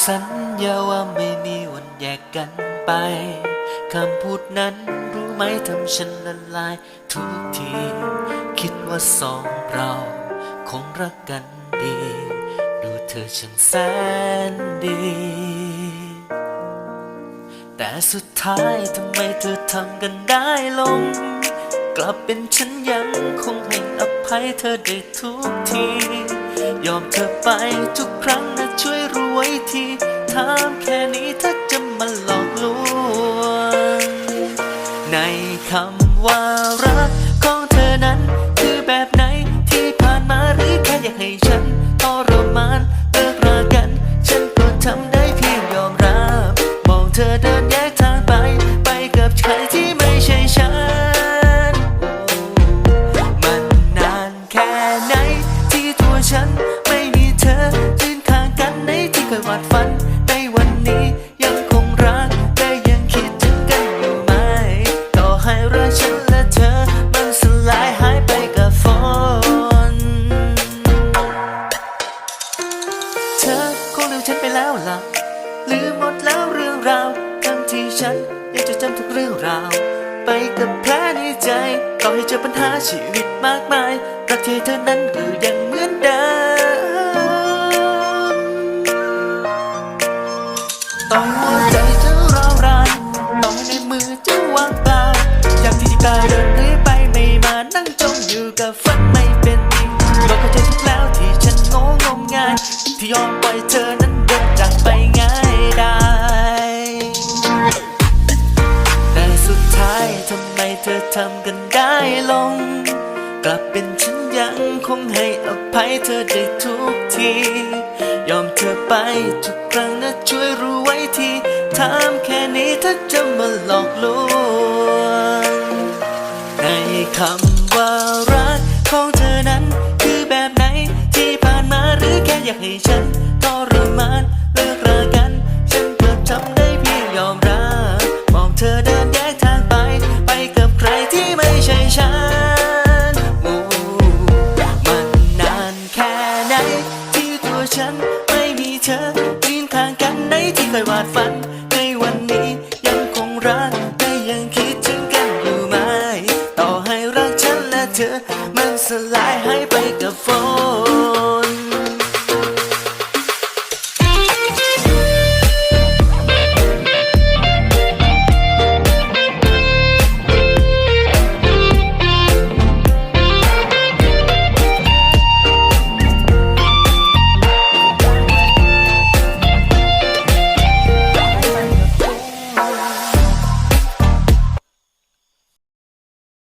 สัญญาว่าไม่มีวันแยกกันไป คำพูดนั้นรู้ไหมทำฉันละลายทุกที คิดว่าสองเราคงรักกันดี ดูเธอช่างแสนดี แต่สุดท้ายทำไมเธอทำกันได้ลง กลับเป็นฉันยังคงให้อภัยเธอได้ทุกที ยอมเธอไปทุกครั้งามแค่นี้ถ้าจะมาหลอกลวง ในคำว่ารักของเธอนั้น คือแบบไหนที่ผ่านมาหรือแค่อยากให้ฉันทรมานเลิกรากัน ฉันก็ทำได้เพียงยอมรับมองเธอได้ แล้วล่ะลืมหมดแล้วเรื่องราวทั้งที่ฉันยังจะจำทุกเรื่องราว ไปกับแผลในใจต่อให้เจอปัญหาชีวิตมากมายรักที่เธอนั้นก็ยังเหมือนเดิมต่อให้หัวใจจะร้าวรานต่อให้ในมือจะวางเปล่าอยากที่ที่กายเดินเรื่อยไปไม่มานั่งจมอยู่กับฝันไม่เป็นจริงบอกเข้าใจทุกแล้วที่ฉันโง่งมงายที่ยอมปล่อยเธอ เธอทำกันได้ลง กลับเป็นฉันยังคงให้อภัยเธอได้ทุกที ยอมเธอไปทุกครั้งนะช่วยรู้ไว้ทีถามแค่นี้ถ้าจะมาหลอกลวงในคำว่ารักของเธอนั้น คือแบบไหนที่ผ่านมาหรือแค่อยากให้ฉัน ฉันมันนานแค่ไหน ที่ตัวฉันไม่มีเธอเยืนทางกันไในที่เคยวาดฝัน ในวันนี้ยังคงรักและยังคิดถึงกันอยู่ไหม ต่อให้รักฉันและเธอมันสลาย